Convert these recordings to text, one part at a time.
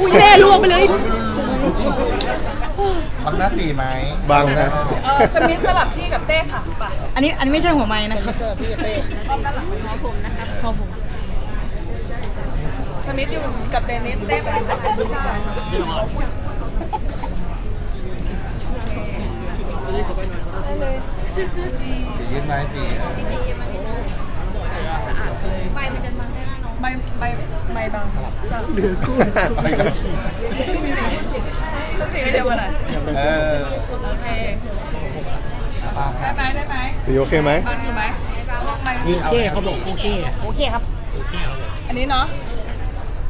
อุ้ยแม่ล่วงไปเลยทำหน้าตีไหมบังนะ เออสมิธสลับที่กับเต้ค่ะป่ะอันนี้อันนี้ไม่ใช่หัวไม้นะคะสลับที่กับเต้พอผมสมิธอยู่กับเดนิสเต้ไปอยู่กับพิซซ่าตียืนไม้ตีอะใบมันจะบังใบใบใบบางสลับสลับไม่ก็ต้องตีเดียวกันอะเออโอเคปลาค่ะได้ไหมได้ไหมตีโอเคไหมบางอยู่ไหมพวกไมโอเคเขาบอกโอเคโอเคครับโอเคเขาบอกอันนี้เนาะ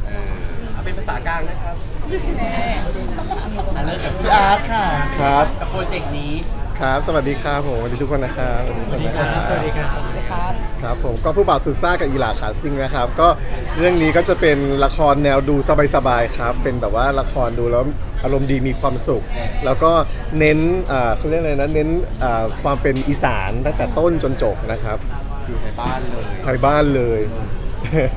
เออเอาเป็นภาษากลางนะครับแน่อะเริ่มกับพี่อาร์ตค่ะครับกับโปรเจกต์นี้ครับ สวัสดีครับผมสวัสดีทุกคนนะครับสวัสดีคนนะสวัสดีครับ ครับครับผมก็ผู้บ่าวสุดซ่ากับอีหลาขาซิงนะครับ ก็เรื่องนี้ก็จะเป็นละครแนวดูสบายๆครับ เป็นแบบว่าละครดูแล้วอารมณ์ดีมีความสุข แล้วก็เน้นอ่าเขาเรียกอะไรนะเน้นอ่าความเป็นอีสานตั้งแต่ต้นจนจบนะครับอยู่ในบ้านเลยภายบ้านเลย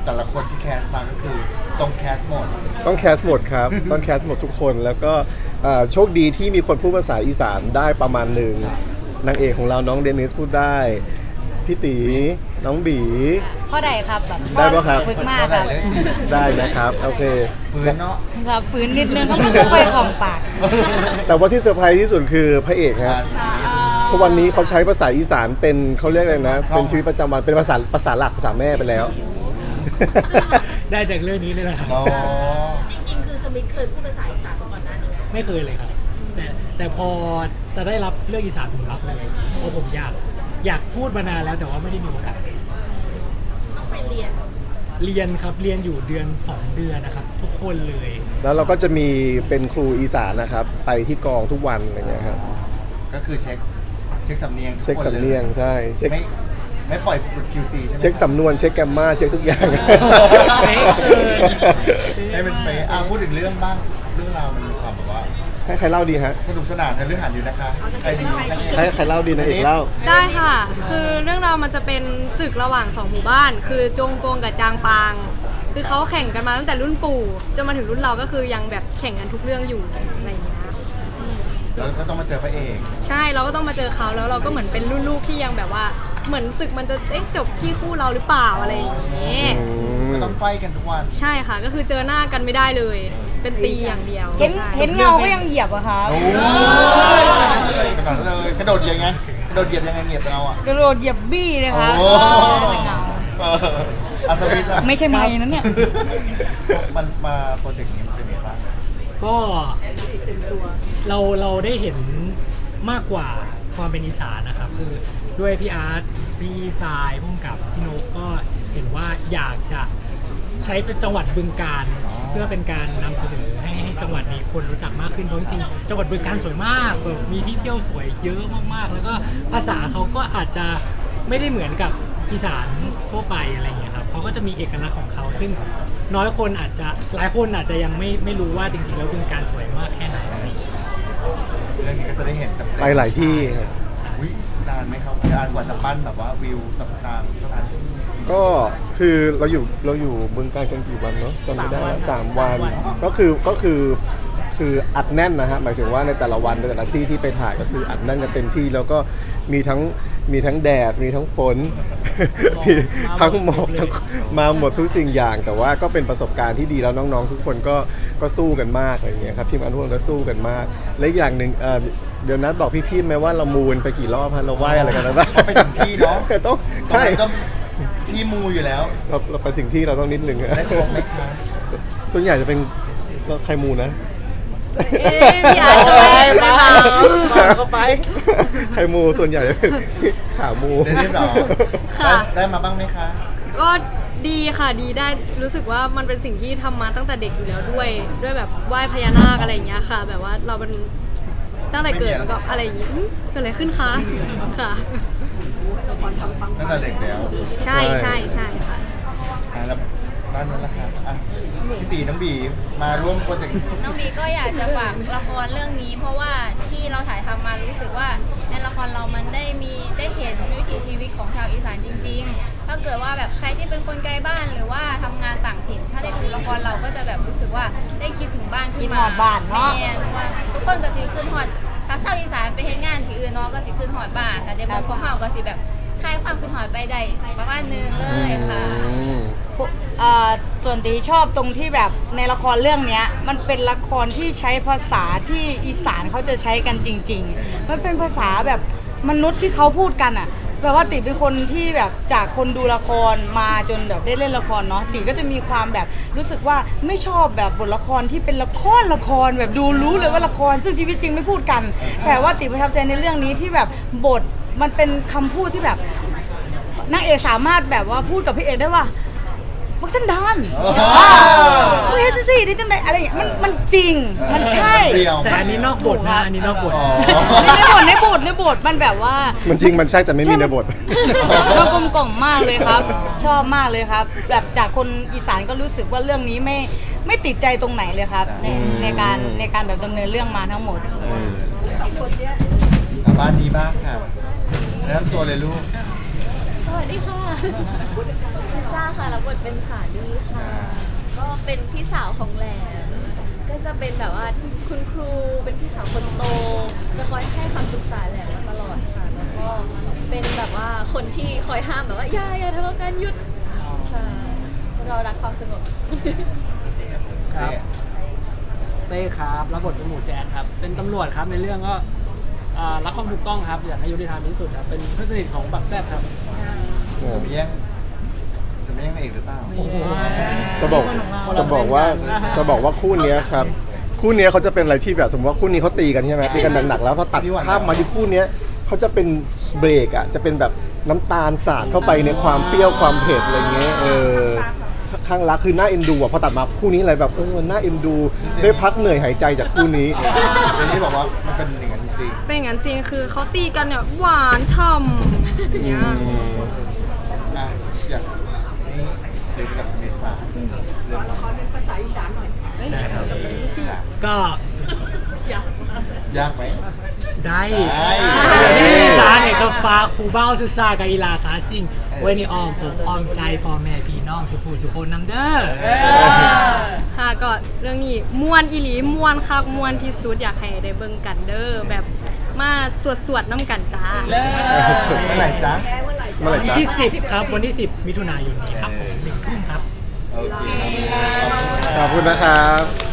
แต่ละคนที่แคสมาก็คือตรงแคสหมด ต้องแคสหมดครับ ต้องแคสหมดทุกคนแล้วก็เอ่อโชคดีที่มีคนพูดภาษาอีสานได้ประมาณหนึ่งนางเอกของเราน้องเดนิสพูดได้ พี่ตีน้องบีพ่อใดครับแบบได้ปะครับ ฝึกมากครับได้เลยได้นะครับโอเคฟื้นเนาะ ครับฟื้นนิดนึงเขาไม่ค่อยของปากแต่ว่าที่เซอร์ไพรส์ที่สุดคือพระเอกฮะทุกวันนี้เขาใช้ภาษาอีสานเป็นเขาเรียกอะไรนะ เป็นชีวิตประจำวันเป็นภาษาภาษาหลักภาษาแม่ไปแล้ว ได้จากเรื่องนี้เลยแหละครับอ๋อจริงๆ คือสมิธเคยพูดภาษาอีสานมาก่อนหน้านี้ไหมไม่เคยเลยครับ แต่แต่พอจะได้รับเรื่องอีสานผมรับเลยเพราะผมอยาก อยากพูดมานานแล้วแต่ว่าไม่ได้มีโอกาสต้องไปเรียน เรียนครับเรียนอยู่เดือน 2 เดือนนะครับ ทุกคนเลยแล้วเราก็จะมีเป็นครูอีสานนะครับ ไปที่กองทุกวันอะไรเงี้ยครับก็คือเช็คเช็คสำเนียงทุกเช็คคนสำเนียงใช่เช็คไม่ไม่ปล่อยหลุด QC ใช่ไหมเช็คสำนวนเช็คแกรมมาเช็คทุกอย่าง เป๊ะเกินให้มันไปอะพูดถึงเรื่องบ้างเรื่องราวมันมีความแบบว่า ให้ใครเล่าดีฮะสนุกสนานในเรื่องหันอยู่นะคะใครดีใครดีให้ใครเล่าดีนะเอกเล่า ได้ค่ะ คือเรื่องราวมันจะเป็นศึกระหว่างสองหมู่บ้าน คือจงโปงกับจางปาง คือเขาแข่งกันมาตั้งแต่รุ่นปู่จนมาถึงรุ่นเราก็คือยังแบบแข่งกันทุกเรื่องอยู่อะไรอย่างเงี้ยแล้วก็ต้องมาเจอพระเอกใช่เราก็ต้องมาเจอเขาแล้วเราก็เหมือนเป็นรุ่นลูกที่ยังแบบว่า เหมือนศึกมันจะเอ๊ะจบที่คู่เราหรือเปล่าอะไรอย่างเงี้ยก็ต้องไฟกันทุกวัน ใช่ค่ะ ก็คือเจอหน้ากันไม่ได้เลย เป็นตีอย่างเดียวเห็นใช่เห็นเงาก็ยังเหยียบอะครับโอ้ยขนาดนั้นเลยกระโดดยังไงกระโดดเหยียบยังไงเหยียบเราอะ กระโดดเหยียบบี้เลยครับโอ้แต่เงา เอออัศวินล่ะไม่ใช่ไม้นั้นเนี่ย มันมาโปรเจกต์นี้มันเป็นยังไงบ้าง ก็เราเราได้เห็นมากกว่าความเป็นอีสานนะครับ คือด้วยพี่อาร์ตพี่ทรายพุ่มกับพี่นกก็เห็นว่าอยากจะ ใช้เป็นจังหวัดบึงการ เพื่อเป็นการนำเสนอให้ให้จังหวัดนี้คนรู้จักมากขึ้นเพราะจริงๆจังหวัดบึงการสวยมากแบบมีที่เที่ยวสวยเยอะมากๆ แล้วก็ภาษาเขาก็อาจจะไม่ได้เหมือนกับอีสานทั่วไปอะไรอย่างเงี้ยครับเขาก็จะมีเอกลักษณ์ของเขา ซึ่งน้อยคนอาจจะหลายคนอาจจะยังไม่ไม่รู้ว่าจริงๆ แล้วบึงการสวยมากแค่ไหนอะไรอย่างเงี้ยเรื่องนี้ก็จะได้เห็นแบบไปหลายที่ครับ อุ้ยนานไหมครับนานกว่าจะปั้นแบบว่าวิวต่างๆสถานที่ ก็คือเราอยู่เราอยู่เมืองการกันกี่วันเนาะจำไม่ได้แล้วสามวันก็คือก็คือคืออัดแน่นนะฮะหมายถึงว่าในแต่ละวันในแต่ละที่ที่ไปถ่ายก็คืออัดแน่นกันเต็มที่แล้วก็มีทั้งมีทั้งแดด มีทั้งฝนมีทั้งหมอกทั้งมาหมดทุกสิ่งอย่าง แต่ว่าก็เป็นประสบการณ์ที่ดีแล้วน้องๆ ทุกคนก็ก็สู้กันมากอะไรอย่างเงี้ยครับทีมงานทุกคนก็สู้กันมาก และอีกอย่างหนึ่งเอ่อเดี๋ยวนัดบอกพี่ๆไหมว่าเรามูนไปกี่รอบฮะเราไหว้อะไรกันแล้วบ้างก็ไปถึงที่เนาะต้องตรงใช่นั้นก็ ที่มูอยู่แล้ว เราเราไปถึงที่เราต้องนิดนึงได้ครบไหมคะส่วนใหญ่จะเป็นก็ใครมูนะ เอ๊ะพี่อาร์ตก็ไม่ได้ถามก็ไป ใครมูส่วนใหญ่จะเป็นขามูได้ได้สองค่ะได้มาบ้างไหมคะ ก็ดีค่ะดีได้รู้สึกว่ามันเป็นสิ่งที่ทำมาตั้งแต่เด็กอยู่แล้วด้วย ด้วยแบบไหว้พญานาคอะไรอย่างเงี้ยค่ะ แบบว่าเราเป็น ตั้งแต่เกิดมันก็อะไรอย่างงี้อื้อเกิดอะไรขึ้นคะค่ะ ตั้งแต่เด็กแล้วใช่ใช่ใช่ค่ะ อะแล้วด้านนั้นละครับอะพี่ตีน้องบีมาร่วมโปรเจกต์ น้องบีก็อยากจะฝากละครเรื่องนี้ เพราะว่าที่เราถ่ายทำมารู้สึกว่าในละครเรามันได้มีได้เห็นวิถีชีวิตของชาวอีสานจริง ๆ ถ้าเกิดว่าแบบใครที่เป็นคนไกลบ้านหรือว่าทำงานต่างถิ่น ถ้าได้ดูละครเราก็จะแบบรู้สึกว่าได้คิดถึงบ้านขึ้นคิดมาฮอดบ้านเนาะแม่ว่าทุกคนก็สิขึ้นฮอดถ้าชาวอีสานไปเฮ็ดงานที่อื่นเนาะก็สิขึ้นฮอดบ้านค่ะแต่บางคนเฮาก็สิแบบคลายความขึ้นฮอดไปได้ประมาณนึงเลยค่ะ อืมเอ่อส่วนตีชอบตรงที่แบบในละครเรื่องเนี้ยมันเป็นละครที่ใช้ภาษาที่อีสานเขาจะใช้กันจริง ๆ มันเป็นภาษาแบบมนุษย์ที่เขาพูดกันอะ แบบว่าติเป็นคนที่แบบจากคนดูละครมาจนแบบได้เล่นละครเนาะติก็จะมีความแบบรู้สึกว่าไม่ชอบแบบบทละครที่เป็นละครละครแบบดูรู้เลยว่าละคร ซึ่งชีวิตจริงไม่พูดกัน แต่ว่าติประทับใจในเรื่องนี้ที่แบบบทมันเป็นคำพูดที่แบบนางเอกสามารถแบบว่าพูดกับพี่เอกได้ว่า บักสันดานอ๋อมึงเฮ็ดจังซี่ได้จังไดอะไรอย่างเงี้ยมันมันจริงมันใช่เดียว แต่อันนี้นอกบทนะ อันนี้นอกบท อ๋อ ในบทในบทในบทมันแบบว่า มันจริงมันใช่แต่ไม่มีในบทมันกลมกล่อมมากเลยครับ ชอบมากเลยครับ แบบจากคนอีสานก็รู้สึกว่าเรื่องนี้ไม่ไม่ติดใจตรงไหนเลยครับ ในในการในการแบบดำเนินเรื่องมาทั้งหมด อะบ้านนี้บ้างค่ะแนะนำตัวเลยลูกสวัสดีค่ะพิ ซซ่าค่ะรับบทเป็นสาลีค่ะ ก็เป็นพี่สาวของแหลม ก็จะเป็นแบบว่าคุณครูเป็นพี่สาวคนโต จะคอยให้คำปรึกษาแหลมมาตลอดค่ะ แล้วก็เป็นแบบว่าคนที่คอยห้ามแบบว่าอย่าอย่าทะเลาะกันหยุดค่ะเรารักความสงบ ครับเต้ครับรับบทเป็นหมูแจ๊ดครับ เป็นตำรวจครับในเรื่องก็อ่ารักความถูกต้องครับอยากให้ยุติธรรมที่สุดครับเป็นเพื่อนสนิทของบักแซบครับจะมีแย่งจะ ไม่แย่งนางเอกหรือเปล่า จะบอกจะบอกว่าจะบอกว่าคู่เนี้ยครับ คู่เนี้ยเขาจะเป็นอะไรที่แบบสมมติว่าคู่นี้เขาตีกันใช่ไหมตีกันหนักๆแล้วพอตัดภาพมาที่คู่เนี้ยเขาจะเป็นเบรกอะจะเป็นแบบน้ำตาลสาดเข้าไปในความเปรี้ยวความเผ็ดอะไรเงี้ยเออข้างรักคือน่าเอ็นดูอะพอตัดมาคู่นี้อะไรแบบเออน่าเอ็นดู ได้พักเหนื่อยหายใจจากคู่นี้เรื่องที่บอกว่ามันเป็นอย่างนั้นจริงเป็นอย่างนั้นจริงคือเขาตีกันเนี่ยหวานฉ่ำอย่างเงี้ย ๆอะอยากให้เด็กกับเมษาเรื่องละครเป็นภาษาอีสานหน่อยก็ยากไหม ได้ได้ที่สารเนี่ยก็ฝากผู้เบ้าสุซากับอีลาสาจริงไว้ในอ้อมอกอ้อมใจพ่อแม่พี่น้องสุภูสุคนน้ำเด้อค่ะก็เรื่องนี้มวนอีหลีมวนคักมวนที่สุดอยากให้ได้เบิ่งกันเด้อแบบมาสวดสวดๆน้ำกันจ้าเมื่อไหร่จ๊ะ เมื่อไหร่วันจ๊ะที่ 10 ครับ วันที่ 10 มิถุนายนนี้ครับผมหนึ่งทุ่มครับ โอเคขอบคุณนะครับ